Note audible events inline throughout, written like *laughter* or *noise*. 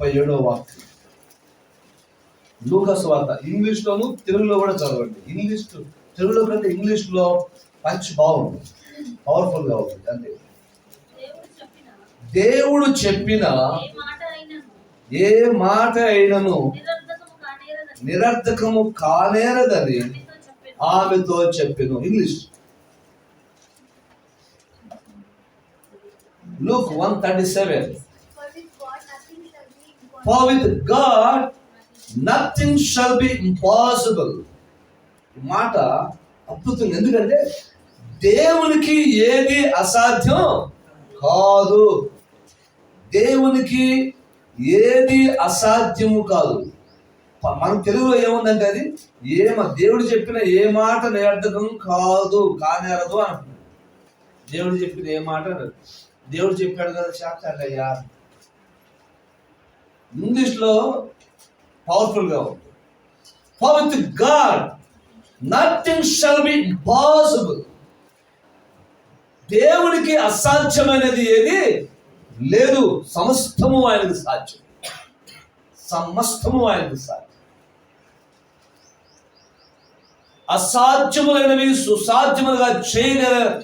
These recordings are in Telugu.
ముప్పై ఏడో వాక్యం లూకస్ వార్త. ఇంగ్లీష్ లోను తెలుగులో కూడా చదవండి. ఇంగ్లీష్ తెలుగులో కంటే ఇంగ్లీష్లో పంచ్ బాగుంది పవర్ఫుల్గా ఉంటుంది. అంతే. దేవుడు చెప్పిన ఏ మాట అయినను నిరర్థకము నిరర్ధకము కానేరదని ఆమెతో చెప్పెను. చెప్పాను. English. Look one thirty seven For with God nothing shall be For with God nothing shall nothing shall be impossible మాట అద్భుతం. ఎందుకంటే దేవునికి ఏది అసాధ్యం కాదు. దేవునికి ఏది అసాధ్యము కాదు. మన తెలుగులో ఏముందంటే అది? ఏమ దేవుడు చెప్పిన ఏ మాట నిరర్ధకం కాదు కానేరదు అంటున్నాడు. దేవుడు చెప్పిన ఏ మాట దేవుడు చెప్పాడు కదా చాప్టర్ అయ్యా ఇంగ్లీష్లో పవర్ఫుల్గా ఉంది. For with God nothing shall be impossible దేవునికి అసాధ్యమైనది ఏది? లేదు సమస్తము ఆయనకు సాధ్యం. సమస్తము ఆయనకు సాధ్యం. అసాధ్యములైనవి సుసాధ్యములుగా చేయగల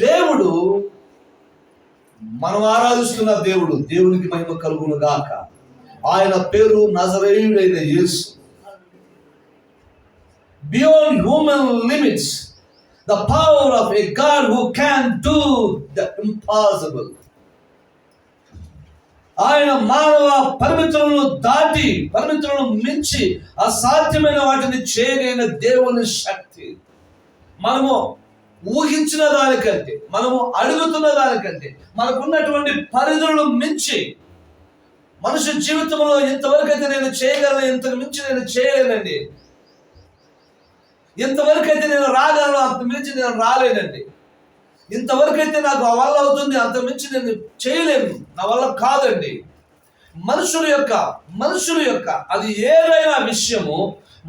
దేవుడు మనం ఆరాధిస్తున్న దేవుడు దేవునికి మహిమ కలుగును గాక ఆయన పేరు నజరేయుడైన Yesu. Beyond human limits the power of a God who can do the impossible ఆయన మానవ పరిమితులను దాటి పరిమితులను మించి అసాధ్యమైన వాటిని చేయగలిగిన దేవుని శక్తి. మనము ఊహించిన దానికంటే మనము అడుగుతున్న దానికంటే మనకున్నటువంటి పరిధులను మించి మనుషు జీవితంలో ఇంతవరకు అయితే నేను చేయగలను ఇంతకు మించి నేను చేయలేనండి. ఇంతవరకు అయితే నేను రాగలను అంత మించి నేను రాలేనండి. ఇంతవరకు అయితే నాకు ఆ వల్ల అవుతుంది అంత మించి నేను చేయలేను నా వల్ల కాదండి. మనుషుల యొక్క మనుషుల యొక్క అది ఏదైనా విషయము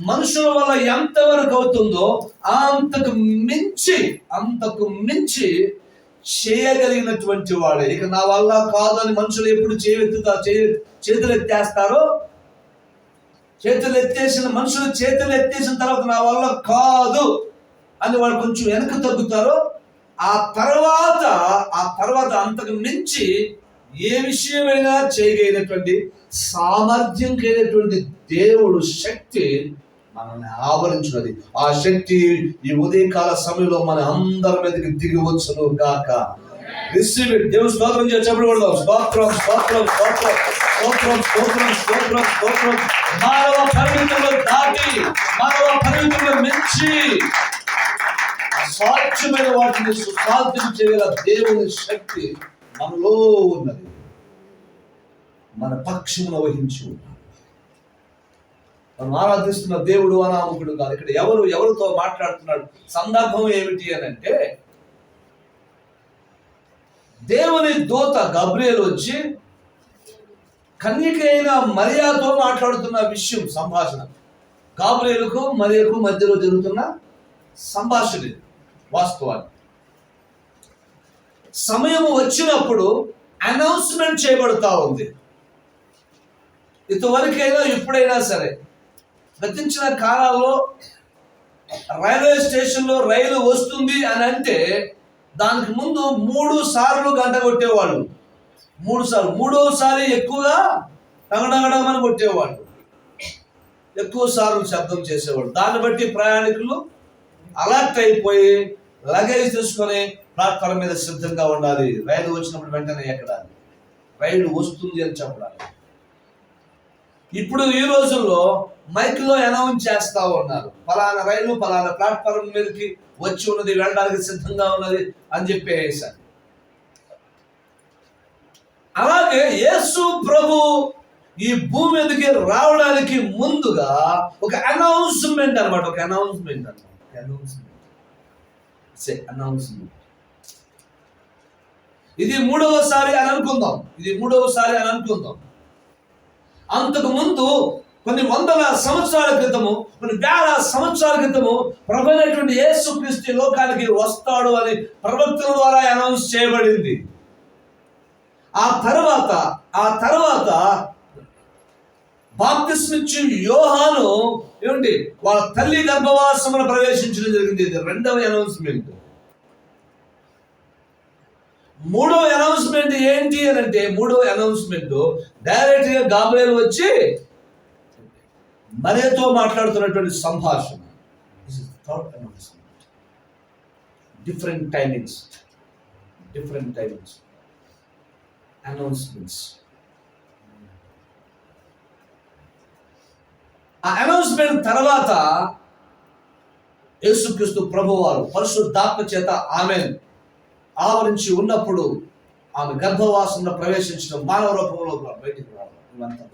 మనుషుల వల్ల ఎంతవరకు అవుతుందో అంతకు మించి అంతకు మించి చేయగలిగినటువంటి వాడే. ఇక నా వల్ల కాదు అని మనుషులు ఎప్పుడు చేయెత్తుతా చేతులు ఎత్తేస్తారో చేతులు ఎత్తేసిన మనుషులు చేతులు ఎత్తేసిన తర్వాత నా వల్ల కాదు అని వాళ్ళు కొంచెం వెనక తగ్గుతారో ఆ తర్వాత ఆ తర్వాత అంతకు మించి ఏ విషయమైనా చేయగలిగినటువంటి సామర్థ్యం కలిగినటువంటి దేవుడు శక్తి మనల్ని ఆవరించినది. ఆ శక్తి ఈ ఉదయకాల సమయంలో మన అందరి మీదకి దిగి వచ్చును గాక. రిసీవ్ ఇట్ దేవుడు స్తోత్రం చేసి కూడా స్తోత్రం స్తోత్రం స్తోత్రం స్తోత్రం స్తోత్రం స్తోత్రం స్తోత్రం. మానవ పరిమితులు దాటి మానవ పరిమితులు మించి అసాధ్యమైన వాటిని సుసాధ్యం చేయగల దేవుని శక్తి మనలో ఉన్నది. మన పక్షమును వహించి. ఉన్నది మనం ఆరాధిస్తున్న దేవుడు అనామకుడు కాదు. ఇక్కడ ఎవరు ఎవరితో మాట్లాడుతున్నాడు? సందర్భం ఏమిటి అని అంటే దేవుని దూత గబ్రియలు వచ్చి కన్యకైన మరియాతో మాట్లాడుతున్న విషయం సంభాషణ. గాబ్రియలకు మరియకు మధ్యలో జరుగుతున్న సంభాషణ వాస్తవాన్ని. సమయం వచ్చినప్పుడు అనౌన్స్మెంట్ చేయబడుతూ ఉంది. ఇంతవరకైనా ఎప్పుడైనా సరే గతించిన కాలాల్లో రైల్వే స్టేషన్లో రైలు వస్తుంది అని అంటే దానికి ముందు మూడు సార్లు గంట కొట్టేవాళ్ళు. మూడు సార్లు. మూడోసారి ఎక్కువగా టంగడగడమని కొట్టేవాళ్ళు. ఎక్కువ సార్లు శబ్దం చేసేవాళ్ళు. దాన్ని బట్టి ప్రయాణికులు అలర్ట్ అయిపోయి లగేజ్ తీసుకొని ప్లాట్ఫామ్ మీద సిద్ధంగా ఉండాలి. రైలు వచ్చినప్పుడు వెంటనే ఎక్కడాలి. రైలు వస్తుంది అని చెప్పడానికి ఇప్పుడు ఈ రోజుల్లో మైక్లో అనౌన్స్ చేస్తా ఉన్నారు. ఫలానా రైలు ఫలానా ప్లాట్ఫారం మీదకి వచ్చి ఉన్నది వెళ్ళడానికి సిద్ధంగా ఉన్నది అని చెప్పేసారు అలాగే యేసు ప్రభు ఈ భూమి మీదకి రావడానికి ముందుగా ఒక అనౌన్స్మెంట్ అన్నమాట ఒక అనౌన్స్మెంట్ అన్నమాట అనౌన్స్మెంట్. అనౌన్స్మెంట్. ఇది మూడవసారి అని అనుకుందాం ఇది మూడవసారి అని అనుకుందాం. అంతకు ముందు కొన్ని వందల సంవత్సరాల క్రితము కొన్ని వేల సంవత్సరాల క్రితము ప్రభుత్వ యేసు క్రీస్తు లోకానికి వస్తాడు అని ప్రవక్తుల ద్వారా అనౌన్స్ చేయబడింది. ఆ తర్వాత ఆ తర్వాత బాప్తిస్మిచ్చి యోహాను ఏమిటి వాళ్ళ తల్లి గర్భవాసమును ప్రవేశించడం జరిగింది. ఇది రెండవ అనౌన్స్మెంట్. మూడవ అనౌన్స్మెంట్ ఏంటి అని అంటే మూడవ అనౌన్స్మెంట్ డైరెక్ట్గా వచ్చి మరేతో మాట్లాడుతున్నటువంటి సంభాషణ? Different timings different timings announcements ఆ అనౌన్స్మెంట్ తర్వాత యేసుక్రీస్తు ప్రభువారు పరిశుద్ధాత్మ చేత ఆమె ఆవరించి ఉన్నప్పుడు ఆమె గర్భవాసంలో ప్రవేశించడం మానవ రూపంలో బయటికి రావడం ఇవంతా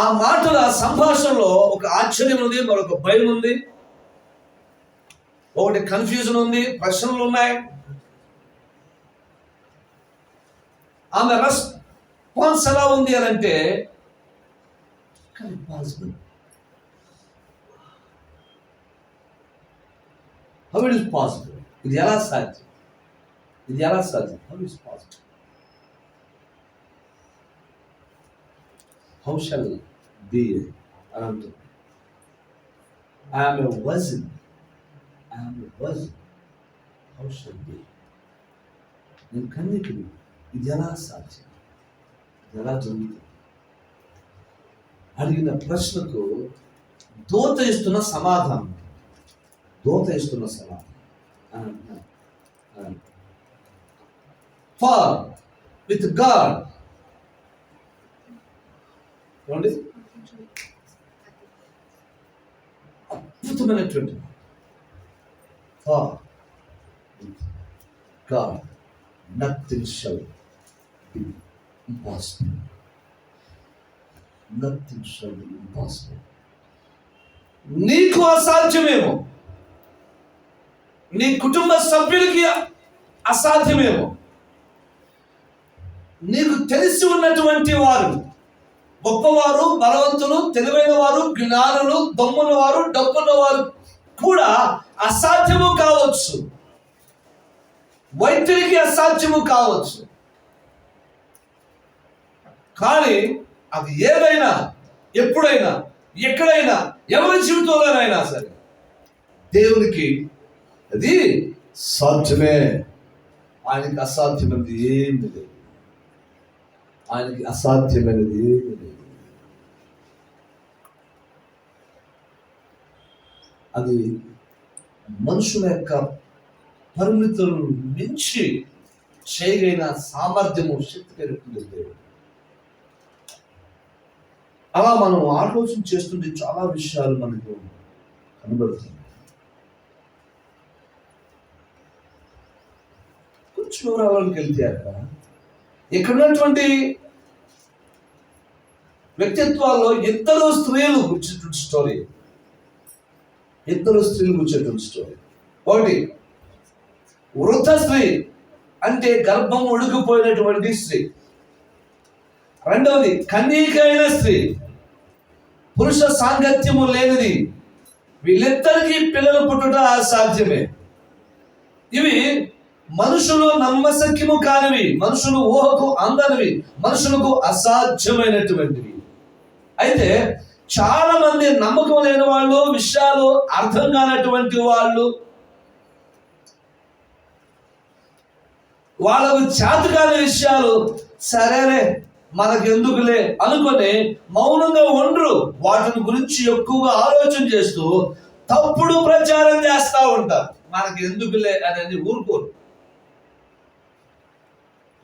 ఆ మాటల సంభాషణలో ఒక ఆశ్చర్యం ఉంది మరొక భయం ఉంది. ఒకటి కన్ఫ్యూజన్ ఉంది ప్రశ్నలు ఉన్నాయి. ఆమె రెస్పాన్స్ ఎలా ఉంది అని అంటే possible how it is possible ఇది ఎలా సాధ్యం? ఇది ఎలా సాధ్యం? How is possible how shall be అని అంటుంది ఆమె వజన్ ఆమె వజన్ హౌ షల్ బి నేను కన్నికలు ఇది ఎలా సాధ్యం ఇది ఎలా జరుగుతుంది అడిగిన ప్రశ్నకు దోత ఇస్తున్న సమాధానం దోత ఇస్తున్న సమాధానం ఫార్ విత్ గాడ్ ఏమండి? అద్భుతమైనటువంటి for God nothing shall be impossible nothing shall be impossible నీకు అసాధ్యమేమో. నీ కుటుంబ సభ్యులకి అసాధ్యమేమో. నీకు తెలిసి ఉన్నటువంటి వారు గొప్పవారు బలవంతులు తెలివైన వారు జ్ఞానులు దమ్మున్న వారు డబ్బున్న వారు కూడా అసాధ్యము కావచ్చు. వైద్యుడికి అసాధ్యము కావచ్చు. కానీ అది ఏదైనా ఎప్పుడైనా ఎక్కడైనా ఎవరి జీవితంలోనైనా సరే దేవునికి అది సాధ్యమే. ఆయనకి అసాధ్యమైనది ఏమి లేదు. ఆయనకి అసాధ్యమైనది ఏమి లేదు. అది మనుషుల యొక్క పరిమితులను మించి చేయగలిగిన సామర్థ్యము శక్తి పెరుగుతుంది దేవుడు. అలా మనం ఆలోచన చేస్తుంటే చాలా విషయాలు మనకు కనబడుతుంది కొంచెం వివరాలకు వెళ్తే అక్కడ ఇక్కడ ఉన్నటువంటి వ్యక్తిత్వాల్లో ఇద్దరు స్త్రీలు గుర్చినటువంటి స్టోరీ ఇద్దరు స్త్రీలు గుర్చేటువంటి స్టోరీ. ఒకటి వృద్ధ స్త్రీ అంటే గర్భం ఉడికిపోయినటువంటి స్త్రీ. రెండవది కన్యకైన స్త్రీ. పురుష సాంగత్యము లేనిది. వీళ్ళిద్దరికీ పిల్లలు పుట్టుట అసాధ్యమే. ఇవి మనుషులు నమ్మశక్యము కానివి మనుషులు ఊహకు అందనివి మనుషులకు అసాధ్యమైనటువంటివి. అయితే చాలా మంది నమ్మకం లేని వాళ్ళు విషయాలు అర్థం కానటువంటి వాళ్ళు వాళ్ళకు చేత కాని విషయాలు సరేలే మనకెందుకులే అనుకొని మౌనంగా ఉండరు. వాటిని గురించి ఎక్కువగా ఆలోచన చేస్తూ తప్పుడు ప్రచారం చేస్తూ ఉంటారు. మనకి ఎందుకులే అనేది ఊరుకోరు.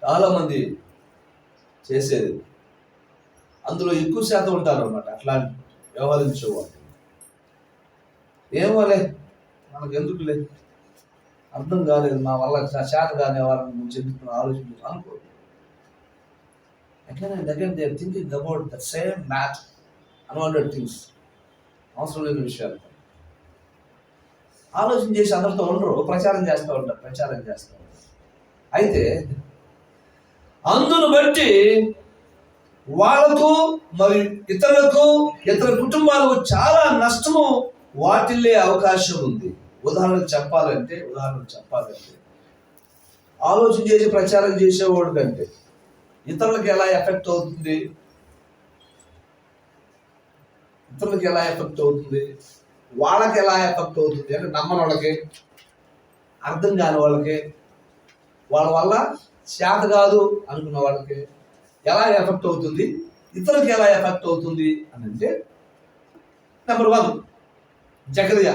చాలా మంది చేసేది అందులో ఎక్కువ శాతం ఉంటారు అనమాట అట్లా వ్యవహరించేవాళ్ళు. ఏమోలే మనకు ఎందుకులే అర్థం కాలేదు మా వల్ల చా- చేత కాని వాళ్ళని గురించి ఎందుకు ఆలోచించు అనుకో. Again and again they thinking about the same math unwanted things అవసరం లేని విషయాలు. ఆలోచన చేసి అందరితో ఉండరు ప్రచారం చేస్తూ ఉంటారు ప్రచారం చేస్తూ ఉంటారు. అయితే అందును బట్టి వాళ్ళకు మరి ఇతరులకు ఇతర కుటుంబాలకు చాలా నష్టము వాటిల్లే అవకాశం ఉంది. ఉదాహరణకు చెప్పాలంటే ఉదాహరణకు చెప్పాలంటే ఆలోచన చేసి ప్రచారం చేసేవాడు కంటే ఇతరులకు ఎలా ఎఫెక్ట్ అవుతుంది? ఇతరులకు ఎలా ఎఫెక్ట్ అవుతుంది? వాళ్ళకి ఎలా ఎఫెక్ట్ అవుతుంది అంటే నమ్మని వాళ్ళకి అర్థం కాని వాళ్ళకి వాళ్ళ వల్ల చేత కాదు అనుకున్న వాళ్ళకి ఎలా ఎఫెక్ట్ అవుతుంది? ఇతరులకు ఎలా ఎఫెక్ట్ అవుతుంది అని అంటే number one Zechariah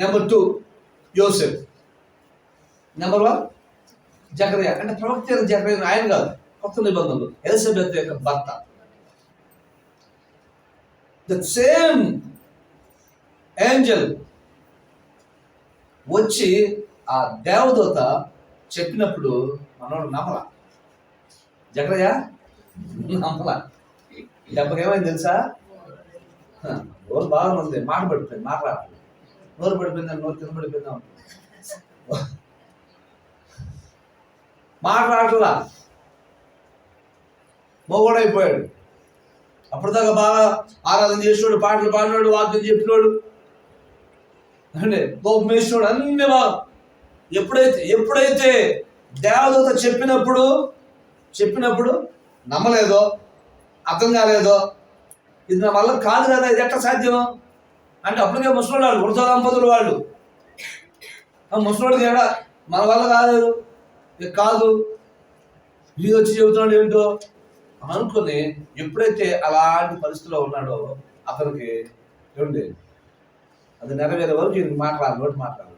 number two Joseph number one Zechariah అంటే ప్రవక్త జకరియా ఆయన కాదు కొత్త నిబంధనలు. ఎలిజబెత్ యొక్క భర్త. ద సేమ్ ఏంజల్ వచ్చి ఆ దేవదూత చెప్పినప్పుడు మనోడు నమ్మల. జగరయ్య నమ్మల. దెబ్బకి ఏమైంది తెలుసా? నోరు బాగా ఉంది మాట పడిపోయింది మాట్లాడాలి. నోరు పడిపోయిందని నోరు తినబడిపోయిందా మాట్లాడలా మొగోడైపోయాడు. అప్పటిదాకా బాగా ఆరాధన చేసినాడు పాటలు పాడినాడు వాక్యం చెప్పినాడు. అంటే గోపం వేసినాడు అన్ని బాగా. ఎప్పుడైతే ఎప్పుడైతే దేవదూత చెప్పినప్పుడు చెప్పినప్పుడు నమ్మలేదో అర్థం కాలేదో ఇది నా వల్ల కాదు కదా ఇది ఎట్లా సాధ్యం? అంటే అప్పటికే ముసలి వాళ్ళు వృద్ధ దంపతులు వాళ్ళు. ముసలి ముసలోడికి మన వల్ల కాలేదు ఇది కాదు. ఇది వచ్చి చెబుతున్నాడు ఏంటో? అనుకుని ఎప్పుడైతే అలాంటి పరిస్థితిలో ఉన్నాడో అతనికి ఏమండి అది నెరవేరే వరకు ఇది మాట్లాడాలి నోటి మాట్లాడు.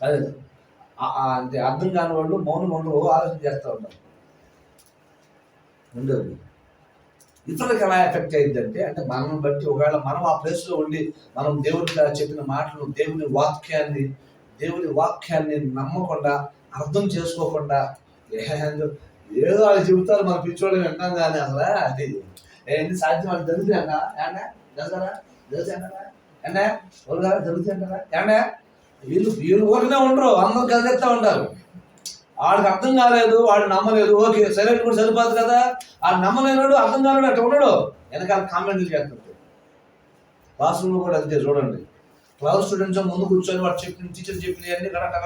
అదే. అంటే అర్థం కాని వాళ్ళు మౌనం ఉండవు ఆలోచన చేస్తూ ఉంటారు. ఉండదు. ఇతరులకు ఎలా ఎఫెక్ట్ అయ్యిందంటే అంటే మనం బట్టి ఒకవేళ మనం ఆ ప్లేస్లో ఉండి మనం దేవుడి చెప్పిన మాటలు దేవుని వాక్యాన్ని దేవుని వాక్యాన్ని నమ్మకుండా అర్థం చేసుకోకుండా ఏందో ఏదో వాళ్ళ జీవితాలు మన పిచ్చోళ్ళు వింటాం కానీ అసలు అది ఏంటి సాధ్యం? వాళ్ళు జరుగుతుంది అన్నా ఏండా జరుగుతారా జరుగుతారా ఏండా వాళ్ళు జరుగుతుంది అంటారా ఏనా వీళ్ళు వీళ్ళు ఊరికనే ఉండరు అందరూ గదిలేస్తా ఉంటారు. వాడికి అర్థం కాలేదు వాడు నమ్మలేదు. ఓకే సరే కూడా సరిపోదు కదా. ఆ నమ్మలేనాడు అర్థం కాలేడు అట్లా ఉండడు. వెనకాల కామెంట్లు చేస్తుంటాడు. క్లాస్ రూమ్లో కూడా అంతే చూడండి. క్లాస్ స్టూడెంట్స్ ముందు కూర్చొని వాడు చెప్పిన టీచర్ చెప్పిన అన్ని కరెక్ట్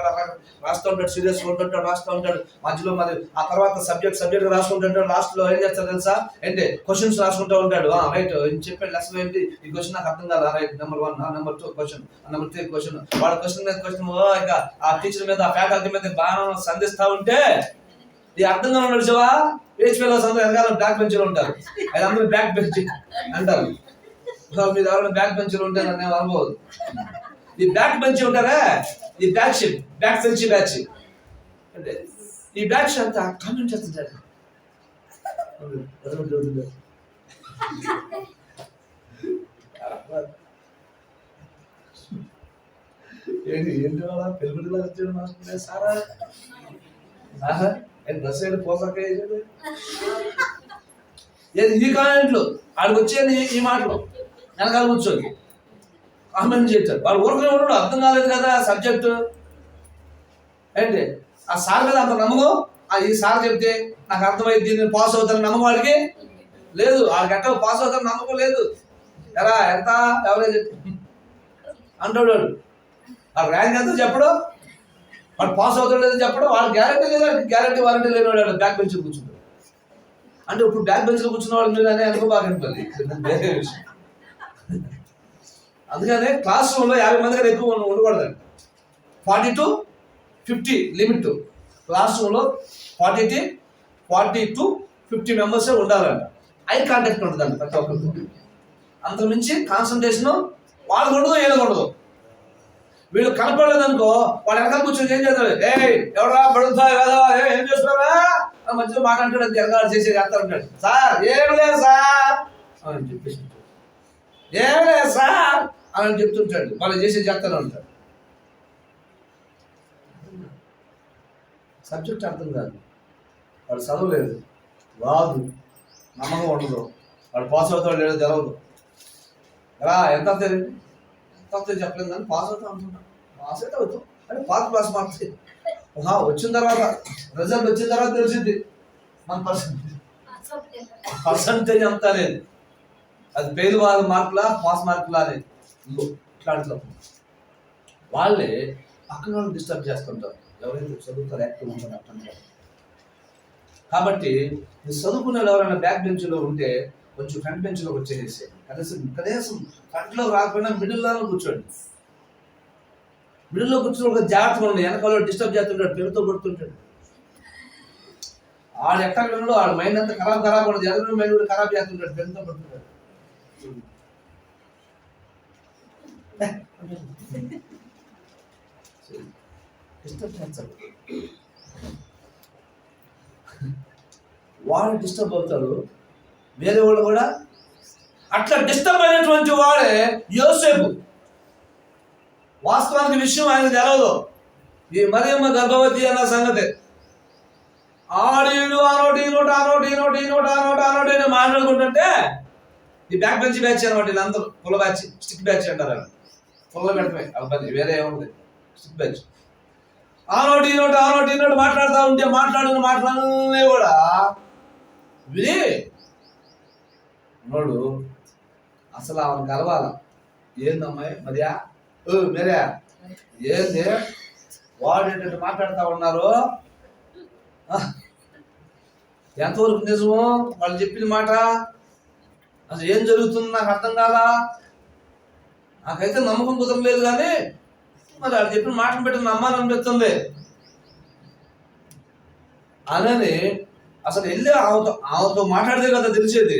రాస్తూ ఉంటాడు సీరియస్ ఉంటుంటాడు రాస్తూ ఉంటాడు. మధ్యలో మరి ఆ తర్వాత సబ్జెక్ట్ సబ్జెక్ట్ రాసుకుంటుంటాడు లాస్ట్లో ఏం చేస్తాడు తెలుసా? అంటే క్వశ్చన్స్ రాసుకుంటూ ఉంటాడు. రైట్ చెప్పే లెసన్ ఏంటి? ఈ క్వశ్చన్ నాకు అర్థం కాదు right number one number two question number three question వాడు క్వశ్చన్ మీద క్వశ్చన్ ఇంకా ఆ టీచర్ మీద ఆ ఫ్యాకల్టీ మీద బాగా సంధిస్తా ఉంటే ఇది అర్థం కాని ఉన్నాడు శివా ఏజ్ అందరూ బ్యాక్ బెంచ్ ఉంటారు. అది అందరూ బ్యాక్ బెంచ్ అంటారు. మీరు ఎవరైనా బ్యాక్ బెంచ్లో ఉంటే నన్ను అనుకోవద్దు ఈ బ్యాక్ బెంచ్ ఉంటారా? ఈ back ship back bench batch అంటే ఈ బ్యాక్ షిప్ అంతా కామెంట్ చేస్తుంటారు. ఏంటి ఏంటి వాళ్ళ పెరుగుడిలా వచ్చాడు మాస్టర్ సారా? ఆహా, ఏంటి డ్రెస్ ఏంటి పోసాక వేసాడు? ఏది ఈ కామెంట్లు? ఆడికి వచ్చే ఈ మాటలు. వెనకాల కూర్చొని కామెంట్ చేస్తారు. వాళ్ళు ఊరుకునే ఉన్నాడు అర్థం కాలేదు కదా సబ్జెక్టు ఏంటి? ఆ సార్ మీద అంత నమ్మకం? ఆ ఈ సార్ చెప్తే నాకు అర్థమైంది నేను పాస్ అవుతాను నమ్మకం వాడికి? లేదు వాళ్ళకి ఎట్లా పాస్ అవుతాను నమ్మకం లేదు. ఎలా? ఎంత? ఎవరైనా అంటాడు వాడు. ఆ ర్యాంక్ ఎంత చెప్పడు? వాడు పాస్ అవుతాడు లేదని చెప్పడం వాడు గ్యారంటీ లేదు? గ్యారంటీ వారంటీ లేని వాడు బ్యాక్ బెంచ్ కూర్చుంటాడు. అంటే ఇప్పుడు బ్యాక్ బెంచ్లో కూర్చున్న వాడు మీద అనే అనుకో బాగా *laughs* వేరే విషయం. అందుకనే క్లాస్ రూమ్లో యాభై మంది కన్నా ఎక్కువ ఉండ- ఉండకూడదండి. Forty to fifty limit class రూమ్లో ఫార్టీ టీ ఫార్టీ టు ఫిఫ్టీ మెంబర్స్ ఉండాలంట ఐ కాంటాక్ట్ ఉంటుందండి ప్రతి ఒక్కరికి అంత మించి కాన్సన్ట్రేషన్ వాళ్ళకు ఉండదు వీళ్ళకి ఉండదు వీళ్ళు కనపడలేదు అనుకో వాడు వెనకాల కూర్చొని ఏం చేస్తారు? ఏ ఎవరా పడుతా కదా ఏం చేస్తున్నావా? మధ్యలో మాట అంటాడు అది ఎరగాడు చేసేది అంతా ఉంటాడు సార్ ఏం లేదు సార్. అని చెప్పేసి. ఏం లేదు సార్? అని చెప్తుంటాడు. వాళ్ళు చేసేది చేస్తానే ఉంటాడు సబ్జెక్ట్ అర్థం కాదు. వాడు చదవలేదు. రాదు. నమ్మకం ఉండదు. వాడు పాస్ అవుతాడు లేదో తెలవదు. ఎలా? ఎంత తెలియదు ఎంత వస్తుంది చెప్పలేదు కానీ పాస్ అవుతాం అనుకుంటాం. పాస్ అయితే అవుతాం. అంటే పాస్ పాస్ మార్క్స్ వచ్చిన తర్వాత రిజల్ట్ వచ్చిన తర్వాత తెలిసింది మన పర్సెంటేజ్ పర్సంటేజ్ అంతా లేదు. అది ఫెయిల్ మార్కులా పాస్ మార్కులా అనేది ఇదిగో ఇట్లాంటిలో వాళ్ళే పక్కన వాళ్ళు డిస్టర్బ్ చేస్తుంటారు. ఎవరైతే చదువుతారు యాక్టివ్ ఉంటారు అట్లా కాబట్టి చదువుకునే ఎవరైనా బ్యాక్ బెంచ్లో ఉంటే కొంచెం ఫ్రంట్ బెంచ్లో వచ్చేసేసి కనీసం కనీసం ఫ్రంట్లో రాకపోయినా మిడిల్లో కూర్చోండి. మిడిల్లో కూర్చుని ఒక జాగ్రత్తగా ఉండి వెనకాల డిస్టర్బ్ చేస్తుంటాడు పెరుగుతో కొడుతుంటాడు. ఆడు ఎక్కడ వినడు ఆడ మైండ్ అంతా ఖరాబ్ ఖరాబ్ ఉండదు. ఎదురు మైండ్ కూడా ఖరాబ్ చేస్తుంటాడు పెరుగుతో పడుతుంటాడు డిస్టర్బ్ డిస్టర్బ్ అవుతాడు. వేరే వాళ్ళు కూడా అట్లా డిస్టర్బ్ అయినటువంటి వాడే యోసేపు. వాస్తవానికి విషయం ఆయన తెలవదు. ఈ మరియమ్మ గర్భవతి అన్న సంగతి. ఆడీడు ఆ నోటి ఈ నోటి ఆ నోటి ఈ నోటి ఈ నోటి ఆ నోటి ఆ నోటి అని మాట్లాడుకుంటుంటే ఈ బ్యాక్ బెంచ్ బ్యాచ్ అనమాట వీళ్ళందరూ. పుల్ల బ్యాచ్ స్టిక్ బ్యాచ్ అంటారు పుల్ల పెడతామే. అబ్బాయి వేరే ఏముంది స్టిక్ బ్యాచ్ ఆ నోటి ఈ నోటి ఆ నోటి ఈ నోటి మాట్లాడుతూ ఉంటే మాట్లాడిన మాట్లాడలే కూడా విని నోడు అసలు ఆమెను కలవాల? ఏందమ్మాయి? మరియా? ఓ మీరే ఏంది? వాడు ఏంటంటే మాట్లాడుతూ ఉన్నారు? ఎంతవరకు నిజము? వాళ్ళు చెప్పిన మాట అసలు ఏం జరుగుతుంది నాకు అర్థం కాదా? నాకైతే నమ్మకం కుదరలేదు కానీ మరి అది చెప్పిన మాటను పెట్టి నమ్మాలనిపిస్తుంది అనని అసలు వెళ్ళి ఆమెతో ఆమెతో మాట్లాడితే కదా తెలిసేది.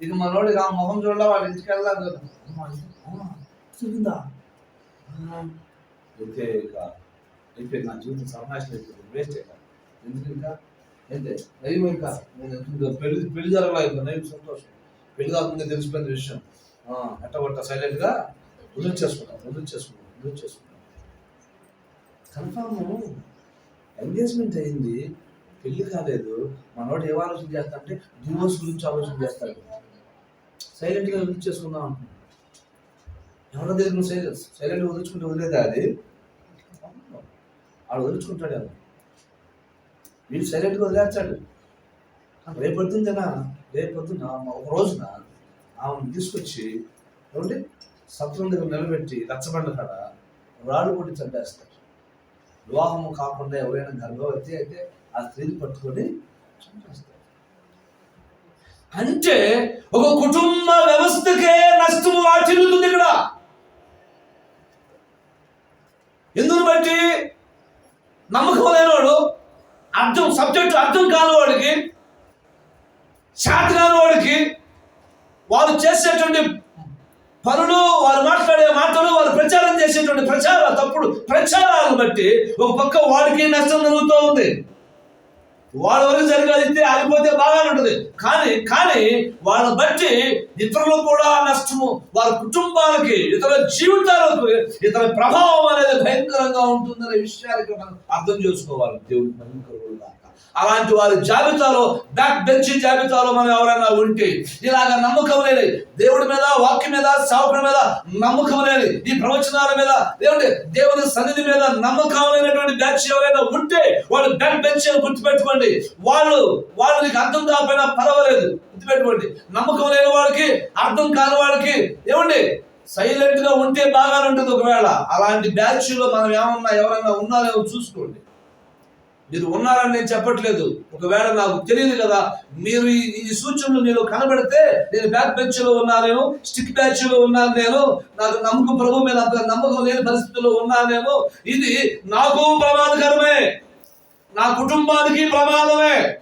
ఇక మనోడికి ఆ మొహం చూడాల వాళ్ళ ఇంటికి వెళ్ళాలి కదా. అమ్మా, అయితే ఇక అయిపోయింది నా జీవితం సమావేశం అయిపోయింది. వేస్ట్ అయ్యా ఎందుకు ఇంకా? అయితే నయం ఇంకా పెళ్ళి పెళ్ళి జరగలేదు ఇంకా సంతోషం. పెళ్ళి తెలిసిపోయిన విషయం. ఆ, ఎట్టగొట్ట సైలెంట్గా చేసుకుంటాం వదిలించేసుకున్నాం చేసుకుంటాం కన్ఫామ్. ఎంగేజ్మెంట్ అయింది. పెళ్ళి కాలేదు. మనోడు ఏం ఆలోచన చేస్తా అంటే డివోర్స్ గురించి ఆలోచన చేస్తాడు సైలెంట్గా వృద్ధి చేసుకుందాం అంటున్నాం ఎవరో దగ్గర నువ్వు సైలెంట్ సైలెంట్గా వదిలించుకుంటే వదిలేదా అది? ఆడు వదిలించుకుంటాడు వీడు సైలెంట్గా వదిలేస్తాడు. రేపు రేపొద్దున ఒక రోజున ఆమెను తీసుకొచ్చి ఏమంటే సత్రం దగ్గర నిలబెట్టి రచ్చబండ కాడ రాళ్ళు కొట్టి చంపేస్తారు. వివాహము కాకుండా ఎవరైనా గర్భవతి అయితే ఆ స్త్రీని పట్టుకొని చంపేస్తారు. అంటే ఒక కుటుంబ వ్యవస్థకే నష్టము వాటిల్లుతుంది ఇక్కడ. ఎందుకు బట్టి నమ్మకం లేనివాడు అర్థం సబ్జెక్ట్ అర్థం కాని వాడికి శాత వాడికి వారు చేసేటువంటి పనులు వారు మాట్లాడే మాటలు వారు ప్రచారం చేసేటువంటి ప్రచార తప్పుడు ప్రచారాలను బట్టి ఒక పక్క వాడికి నష్టం జరుగుతూ ఉంది. వాళ్ళ వరకు జరగలిగితే ఆగిపోతే బాగానే ఉంటుంది. కానీ కానీ వాళ్ళని బట్టి ఇతరులకు కూడా నష్టము వారి కుటుంబాలకి ఇతర జీవితాలకు ఇతర ప్రభావం అనేది భయంకరంగా ఉంటుందనే విషయానికి మనం అర్థం చేసుకోవాలి. దేవుడు అలాంటి వారి జాబితాలో బ్యాక్ బెంచ్ జాబితాలో మనం ఎవరైనా ఉంటే ఇలాగ నమ్మకం లేని దేవుడి మీద వాక్యం మీద సేవకుడి మీద నమ్మకం లేని ఈ ప్రవచనాల మీద దేవుడి దేవుని సన్నిధి మీద నమ్మకం లేనటువంటి బ్యాచ్ ఎవరైనా ఉంటే వాళ్ళు బ్యాక్ బెంచ్ అని గుర్తుపెట్టుకోండి. వాళ్ళు వాళ్ళు నీకు అర్థం కాకపోయినా పర్వాలేదు గుర్తుపెట్టుకోండి. నమ్మకం లేని వాడికి అర్థం కాని వాడికి ఏమండి? సైలెంట్గా ఉంటే బాగానే ఉంటుంది ఒకవేళ. అలాంటి బ్యాచ్లో మనం ఏమన్నా ఎవరైనా ఉన్నారేమో చూసుకోండి. మీరు ఉన్నారని నేను చెప్పట్లేదు. ఒకవేళ నాకు తెలియదు కదా మీరు ఈ- సూచనలు నేను కనబడితే నేను బ్యాక్ బెంచ్లో ఉన్నానేమో స్టిక్ బ్యాచ్లో ఉన్నాను నేను నాకు నమ్మకం ప్రభు మీద అంత నమ్మకం లేని పరిస్థితుల్లో ఉన్నానేమో ఇది నాకు ప్రమాదకరమే. నా కుటుంబానికి ప్రమాదమే.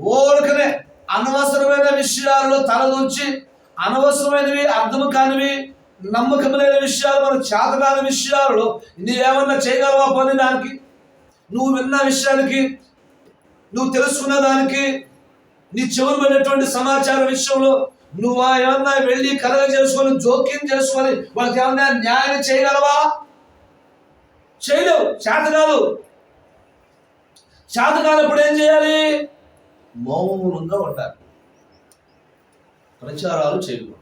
ఓరకనే అనవసరమైన విషయాల్లో తలదొంచి అనవసరమైనవి అర్థం కానివి నమ్మకం లేని విషయాలు మన చేతకాని విషయాలలో నీవేమన్నా చేయగలవా పని దానికి? నువ్వు విన్న విషయానికి నువ్వు తెలుసుకున్న దానికి నీ చివరిపోయినటువంటి సమాచారం విషయంలో నువ్వు ఏమన్నా వెళ్ళి కలగ చేసుకొని జోక్యం చేసుకొని వాళ్ళకి ఏమన్నా న్యాయం చేయగలవా? చేయలేవు. చేతకాదు చేతకానప్పుడు ఏం చేయాలి? మౌనంగా ఉండాలి. ప్రచారాలు చేయకూడదు.